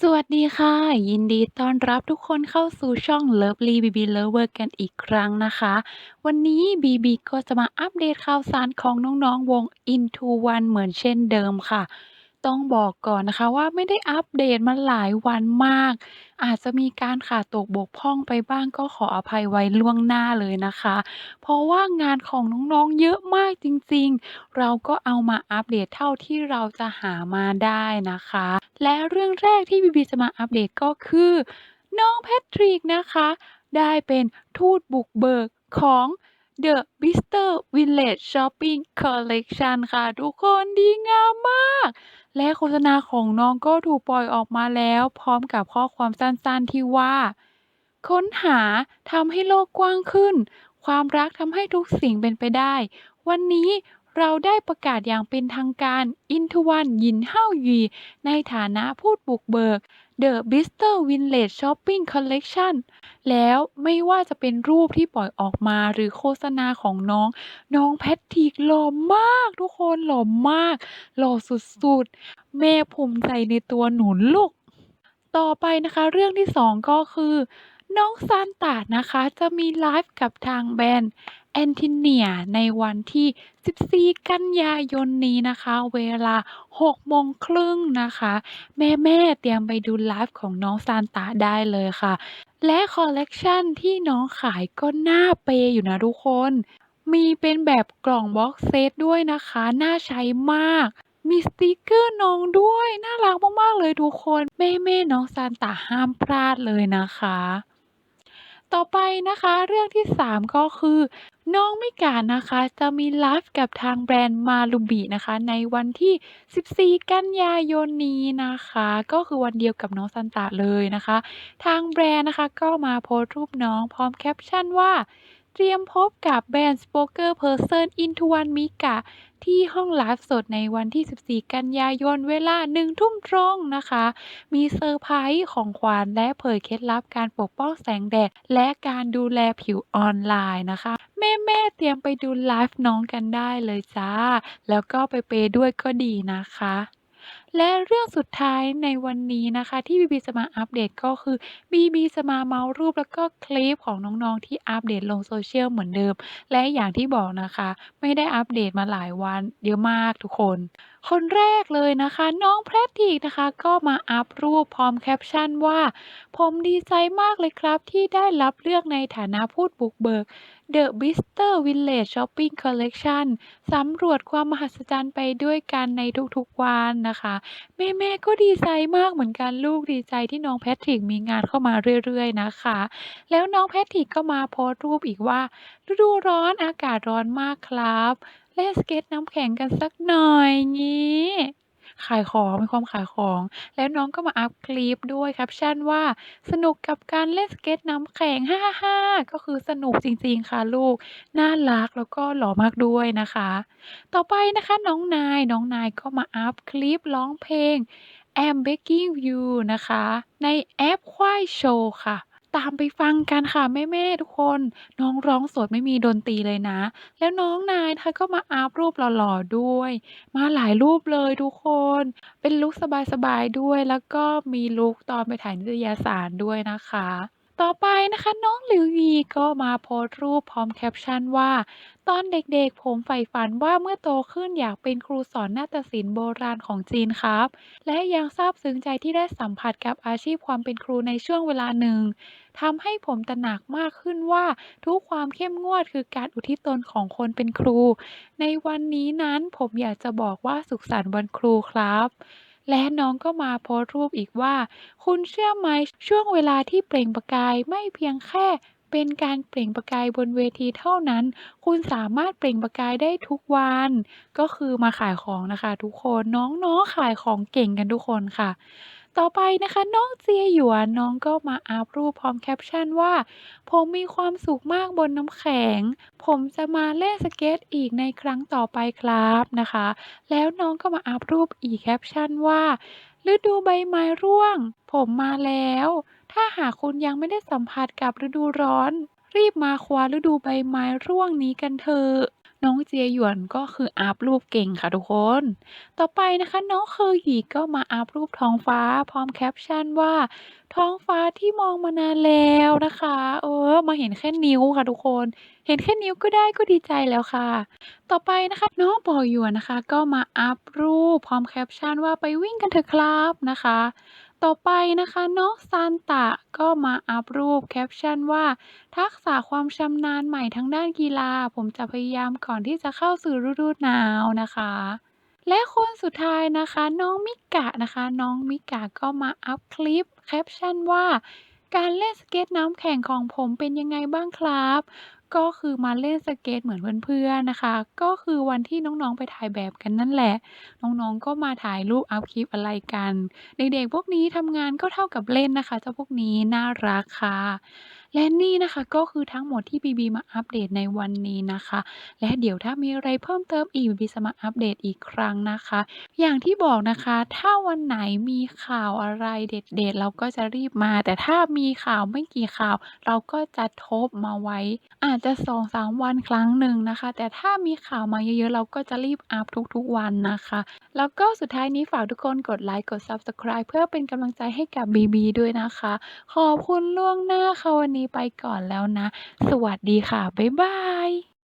สวัสดีค่ะ ยินดีต้อนรับทุกคนเข้าสู่ช่อง Lovely BB Lover กันอีกครั้งนะคะ วันนี้บีบีก็จะมาอัปเดตข่าวสารของน้อง ๆ วง Into One เหมือนเช่นเดิมค่ะ ต้องบอกก่อนนะคะว่า ไม่ได้อัปเดตมาหลายวันมาก อาจจะมีการขาดตกบกพร่องไปบ้าง ก็ขออภัยไว้ล่วงหน้าเลยนะคะ เพราะว่างานของน้อง ๆ เยอะมากจริง ๆ เราก็เอามาอัปเดตเท่าที่เราจะหามาได้นะคะ และเรื่องแรกที่บีบีจะมาอัปเดต ก็คือน้องแพทริกนะคะ ได้เป็นทูตบุกเบิกของ The Mister Village Shopping Collection ค่ะ ทุกคนดีงามมาก และโฆษณาของน้องก็ถูกปล่อยออกมาแล้ว พร้อมกับข้อความสั้นๆที่ว่า ค้นหาทำให้โลกกว้างขึ้น ความรักทำให้ทุกสิ่งเป็นไปได้ วันนี้ เราได้ประกาศอย่างเป็นทางการ Into One หยินเฮาหยีในฐานะผู้บุกเบิก The Bister Village Shopping Collection แล้วไม่ว่าจะเป็นรูปที่ปล่อยออกมาหรือโฆษณาของน้อง น้องแพทริกหล่อมากทุกคนหล่อมาก หล่อสุดๆ แม่ภูมิใจในตัวหนูลูก ต่อไปนะคะ เรื่องที่สองก็คือ น้องซานตานะคะ จะมีไลฟ์กับทางแบรนด์ Antinia ในวันที่ 14 กันยายนนี้นะคะ เวลา 6 โมงครึ่งนะคะ แม่ๆเตรียมไปดูไลฟ์ของน้องซานตาได้เลยค่ะ และคอลเลกชันที่น้องขายก็น่าเปย์อยู่นะทุกคน มีเป็นแบบกล่องบ็อกเซตด้วยนะคะ น่าใช้มากมีสติกเกอร์น้องด้วย น่ารักมาก ๆ เลยทุกคน แม่ๆน้องซานตาห้ามพลาดเลยนะคะ ต่อไปนะคะเรื่องที่ 3 ก็คือ น้องมิกานะคะ จะมีไลฟ์กับทางแบรนด์มาลูบินะคะ ในวันที่ 14 กันยายนนี้นะคะ ก็คือวันเดียวกับน้องซันตาเลยนะคะ ทางแบรนด์นะคะก็มาโพสต์รูปน้องพร้อมแคปชั่นว่า เตรียมพบกับแบรนด์ Spokesperson Into One Mika ที่ห้องไลฟ์สดในวันที่ 14 กันยายนเวลา1ทุ่มตรงนะคะ มีเซอร์ไพรส์ของขวัญและเผยเคล็ดลับการปกป้องแสงแดด และการดูแลผิวออนไลน์นะคะ แม่ๆเตรียมไปดูไลฟ์น้องกันได้เลยจ้า แล้วก็ไปเปย์ด้วยก็ดีนะคะและเรื่องสุดท้ายในวันนี้นะคะที่บีบีจะมาอัปเดต ก็คือบีบีจะมาเมาส์รูป แล้วก็คลิปของน้อง ๆ ที่อัปเดตลง Social เหมือนเดิม และอย่างที่บอกนะคะ ไม่ได้อัปเดตมาหลายวันเยอะมากทุกคน คนแรกเลยนะคะ น้องแพทริกนะคะ ก็มาอัปรูปพร้อมแคปชั่นว่า ผมดีใจมากเลยครับ ที่ได้รับเลือกในฐานะผู้บุกเบิก The Bister Village Shopping Collection สำรวจความมหัศจรรย์ไปด้วยกันในทุกๆวันนะคะแม่แม่ก็ดีใจมากเหมือนกันลูกดีใจที่น้องแพทริกมีงานเข้ามาเรื่อยๆนะคะ แล้วน้องแพทริกก็มาโพสต์รูปอีกว่า ฤดูร้อนอากาศร้อนมากครับเล่นสเก็ตน้ำแข็งกันสักหน่อยงี้ ขายของ มีความขายของ แล้วน้องก็มาอัปคลิปด้วยแคปชั่นว่า สนุกกับการเล่นสเก็ตน้ำแข็ง ฮ่าๆก็คือสนุกจริง ๆ ค่ะลูก น่ารัก แล้วก็หล่อมากด้วยนะคะ ต่อไปนะคะ น้องนาย น้องนายก็มาอัปคลิปร้องเพลง I'm Begging You นะคะ ในแอปควายโชว์ค่ะ ตามไปฟังกันค่ะ แม่ ๆ ทุกคน น้องร้องสดไม่มีดนตรีเลยนะ แล้วน้องนายเธอก็มาอัปรูปหล่อ ๆ ด้วย มาหลายรูปเลยทุกคน เป็นลุกสบาย ๆ ด้วย แล้วก็มีลุกตอนไปถ่ายนิตยสารด้วยนะคะ ต่อไปนะคะน้องหลิวยีก็มาโพสต์รูปพร้อมแคปชั่นว่า ตอนเด็กๆผมใฝ่ฝันว่าเมื่อโตขึ้นอยากเป็นครูสอนนาฏศิลป์โบราณของจีนครับ และยังซาบซึ้งใจที่ได้สัมผัสกับอาชีพความเป็นครูในช่วงเวลาหนึ่งทำให้ผมตระหนักมากขึ้นว่าทุกความเข้มงวดคือการอุทิศตนของคนเป็นครู ในวันนี้นั้นผมอยากจะบอกว่าสุขสันต์วันครูครับ และน้องก็มาโพสต์รูปอีกว่า คุณเชื่อไหมช่วงเวลาที่เปล่งประกายไม่เพียงแค่เป็นการเปล่งประกายบนเวทีเท่านั้น คุณสามารถเปล่งประกายได้ทุกวัน ก็คือมาขายของนะคะทุกคนน้องๆขายของเก่งกันทุกคนค่ะ ต่อไปนะคะ น้องเจียหยวนน้องก็มาอัปรูปพร้อมแคปชั่นว่า ผมมีความสุขมากบนน้ำแข็ง ผมจะมาเล่นสเก็ตอีกในครั้งต่อไปครับนะคะ แล้วน้องก็มาอัปรูปอีกแคปชั่นว่าฤดูใบไม้ร่วง ผมมาแล้ว ถ้าหากคุณยังไม่ได้สัมผัสกับฤดูร้อน รีบมาคว้าฤดูใบไม้ร่วงนี้กันเถอะ น้องเจียหยวนก็คืออัปรูปเก่งค่ะทุกคน ต่อไปนะคะน้องเคอหยีก็มาอัปรูปท้องฟ้า พร้อมแคปชั่นว่า ท้องฟ้าที่มองมานานแล้วนะคะ เออ มาเห็นแค่นิ้วค่ะทุกคน เห็นแค่นิ้วก็ได้ก็ดีใจแล้วค่ะ ต่อไปนะคะน้องปอหยวนนะคะ ก็มาอัปรูปพร้อมแคปชั่นว่าไปวิ่งกันเถอะครับนะคะ ต่อไปนะคะน้องซานตะก็มาอัปรูปแคปชั่นว่า ทักษะความชำนาญใหม่ทางด้านกีฬา ผมจะพยายามก่อนที่จะเข้าสู่ฤดูหนาวนะคะ และคนสุดท้ายนะคะน้องมิกะนะคะ น้องมิกะก็มาอัปคลิปแคปชั่นว่าการเล่นสเก็ตน้ำแข็งของผมเป็นยังไงบ้างครับ ก็คือมาเล่นสเก็ตเหมือนเพื่อน ๆ นะคะ ก็คือวันที่น้อง ๆ ไปถ่ายแบบกันนั่นแหละ น้อง ๆ ก็มาถ่ายรูปอัปคลิปอะไรกัน เด็ก ๆ พวกนี้ทำงานก็เท่ากับเล่นนะคะ เจ้าพวกนี้น่ารักค่ะและนี่นะคะ ก็คือทั้งหมดที่บีบีมาอัปเดตในวันนี้นะคะ และเดี๋ยวถ้ามีอะไรเพิ่มเติมอีกบีบีจะมาอัปเดตอีกครั้งนะคะ อย่างที่บอกนะคะ ถ้าวันไหนมีข่าวอะไรเด็ดๆ เราก็จะรีบมา แต่ถ้ามีข่าวไม่กี่ข่าว เราก็จะทบมาไว้ อาจจะ2-3วันครั้งหนึ่งนะคะ แต่ถ้ามีข่าวมาเยอะๆ เราก็จะรีบอัปทุกๆวันนะคะ แล้วก็สุดท้ายนี้ฝากทุกคนกดไลค์กด Subscribe เพื่อเป็นกำลังใจให้กับบีบีด้วยนะคะ ขอบคุณล่วงหน้าค่ะวันนี้ไปก่อนแล้วนะ สวัสดีค่ะ บ๊ายบาย